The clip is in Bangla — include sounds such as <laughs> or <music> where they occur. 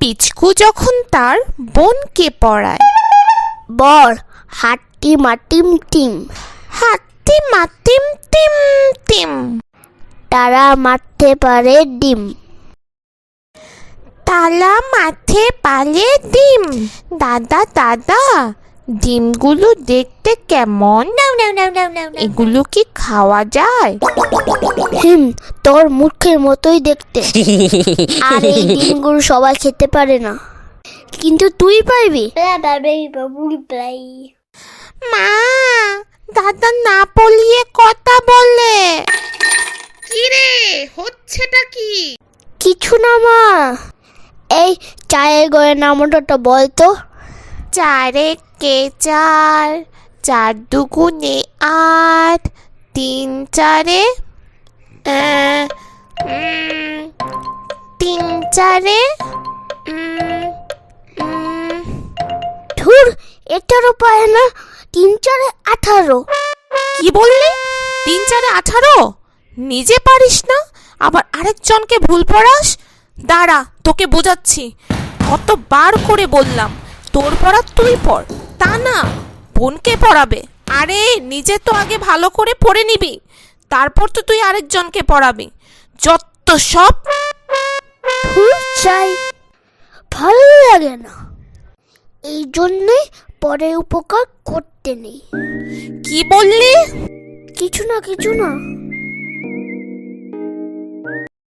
পিচকু যখন তার বোনকে পড়ায়। বর হাট্টি মাটিম টিম। হাতি মাতিম টিম টিম। তারা মারতে পারে ডিম। তালা মাঠে পালে ডিম। দাদা দাদা ডিমগুলো দেখতে কেমন? এগুলো কি খাওয়া যায়? হিম তোর মুখের মতোই দেখতে। আর এই <laughs> ডিমগুলো সবাই খেতে পারে না। কিন্তু তুই পারবি? মা দাদা না বলিয়ে কথা বলে। কিরে হচ্ছেটা কি? কিছু না মা। এই চায়ের গড়ে নামটা বলতো চারে কে চার? চার দুগুণে আট। তিন চারে তিন, চারে? ধুর এটার উপায় না। তিন, চারে আঠারো। কি বললি? তিন, চারে আঠারো? নিজে পারিস না? আবার আরেকজনকে ভুল পড়াস? দাঁড়া, তোকে বোঝাচ্ছি। কতবার করে বললাম, তোর পড়া তুই পড়, তা না, বোনকে পড়াবে। আরে, নিজে তো আগে ভালো করে পড়ে নিবি। তারপর তো তুই আরেকজনকে পড়াবি। যত সব চাই ভালো লাগে না। এই জন্যে পরে উপকার করতে নেই। কি বললি? কিছু না কিছু না।